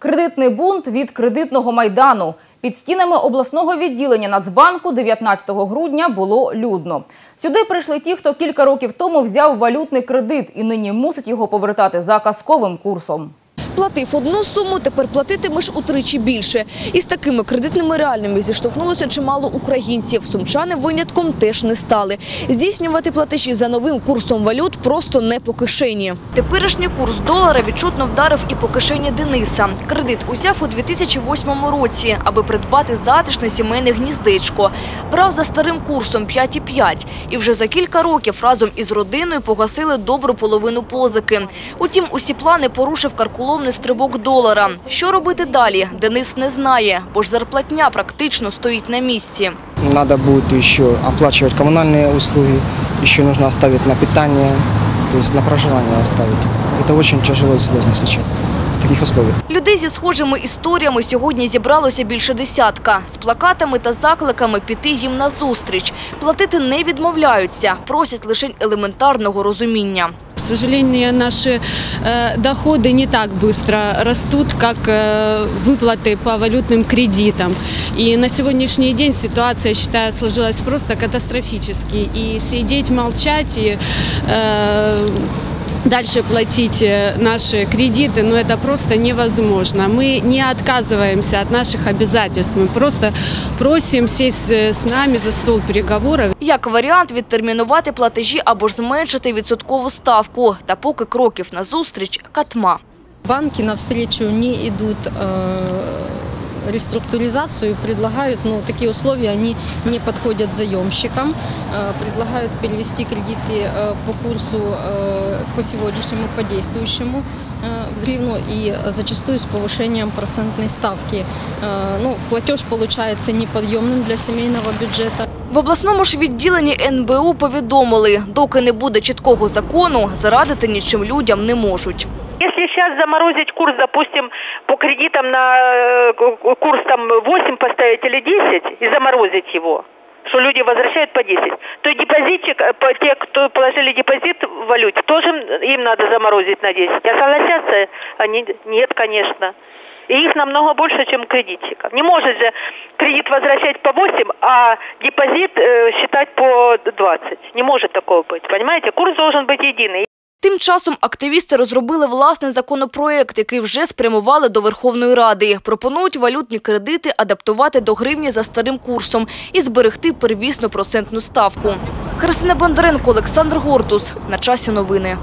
Кредитний бунт від кредитного майдану. Під стінами обласного відділення Нацбанку 19 грудня було людно. Сюди прийшли ті, хто кілька років тому взяв валютний кредит і нині мусить його повертати за казковим курсом. Платив одну суму, тепер платитимеш утричі більше. Із такими кредитними реальними зіштовхнулося чимало українців. Сумчани винятком теж не стали. Здійснювати платежі за новим курсом валют просто не по кишені. Теперішній курс долара відчутно вдарив і по кишені Дениса. Кредит узяв у 2008 році, аби придбати затишне сімейне гніздечко. Брав за старим курсом 5,5 і вже за кілька років разом із родиною погасили добру половину позики. Утім, усі плани порушив карколомний стрибок долара. Що робити далі, Денис не знає, бо ж зарплатня практично стоїть на місці. Надо будет еще оплачивать коммунальные услуги, еще нужно оставить на питание, то есть на проживание оставить. Это очень тяжело и сложно сейчас в таких условиях. Людей зі схожими історіями сьогодні зібралося більше десятка. З плакатами та закликами піти їм на зустріч. Платити не відмовляються, просять лише елементарного розуміння К сожалению, наши э, доходы не так быстро растут, как э, выплаты по валютным кредитам. И на сегодняшний день ситуация, я считаю, сложилась просто катастрофически. И сидеть, молчать и э, дальше платить э, наши кредиты, ну это просто невозможно. Мы не отказываемся от наших обязательств, мы просто просим сесть э, с нами за стол переговоров Як варіант відтермінувати платежі або ж зменшити відсоткову ставку. Та поки кроків на зустріч – катма. Банки навстречу не идут э, реструктуризацию, предлагают, ну, такие условия, они не подходят заемщикам, э, предлагают перевести кредиты э, по курсу, э, по сегодняшнему, по действующему э, в гривну и зачастую с повышением процентной ставки. Э, ну, платеж получается неподъемным для семейного бюджета. В обласному ж відділенні НБУ повідомили, доки не буде чіткого закону, зарадити нічим людям не можуть. Если сейчас заморозить курс, допустим, по кредитам на э, ку- курс там 8 поставить или 10 и заморозить его, что люди возвращают по 10, то депозитчик, э, те, кто положили депозит в валюте, тоже им надо заморозить на 10. А согласятся они? Нет, конечно. И их намного больше, чем кредитчиков. Не может же кредит возвращать по 8, а депозит э, считать по 20. Не может такого быть, понимаете? Курс должен быть единый. Тим часом активісти розробили власний законопроект, який вже спрямували до Верховної Ради. Пропонують валютні кредити адаптувати до гривні за старим курсом і зберегти первісну процентну ставку. Христина Бондаренко, Олександр Гортус. На часі новини.